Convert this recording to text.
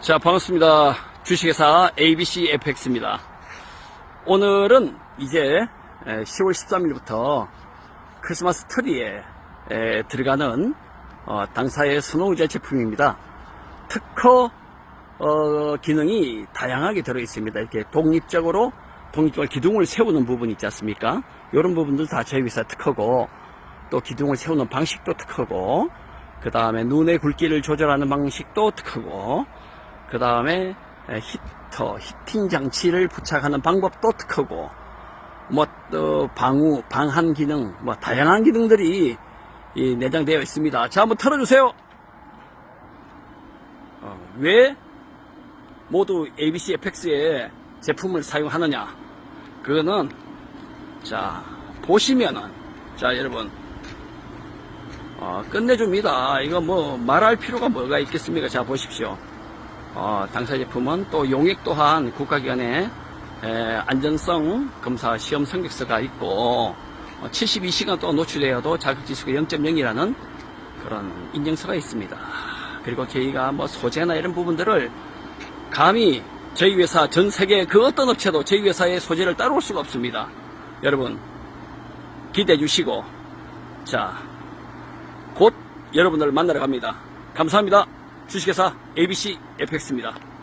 자, 반갑습니다. 주식회사 ABC FX입니다. 오늘은 이제 10월 13일부터 크리스마스 트리에 에, 들어가는 어, 당사의 스노우제 제품입니다. 특허 어, 기능이 다양하게 들어 있습니다. 이렇게 독립적으로 독립적으로 기둥을 세우는 부분 있지 않습니까? 이런 부분들 다 저희 회사 특허고 또 기둥을 세우는 방식도 특허고 그 다음에 눈의 굵기를 조절하는 방식도 특허고 그 다음에 히터, 히팅 장치를 부착하는 방법도 특허고 뭐 또 방우, 방한 기능, 뭐 다양한 기능들이 이 내장되어 있습니다. 자, 한번 털어주세요. 어, 왜 모두 ABC FX의 제품을 사용하느냐? 그거는 자 보시면은 자 여러분 어, 끝내줍니다. 이거 뭐 말할 필요가 뭐가 있겠습니까? 자 보십시오. 어, 당사 제품은 또 용액 또한 국가기관의 에, 안전성 검사 시험 성적서가 있고 어, 72시간 동안 노출되어도 자극지수가 0.0이라는 그런 인증서가 있습니다. 그리고 저희가 뭐 소재나 이런 부분들을 감히 저희 회사 전 세계 그 어떤 업체도 저희 회사의 소재를 따라올 수가 없습니다. 여러분 기대해 주시고 자 곧 여러분들 만나러 갑니다. 감사합니다. 주식회사 ABC FX입니다.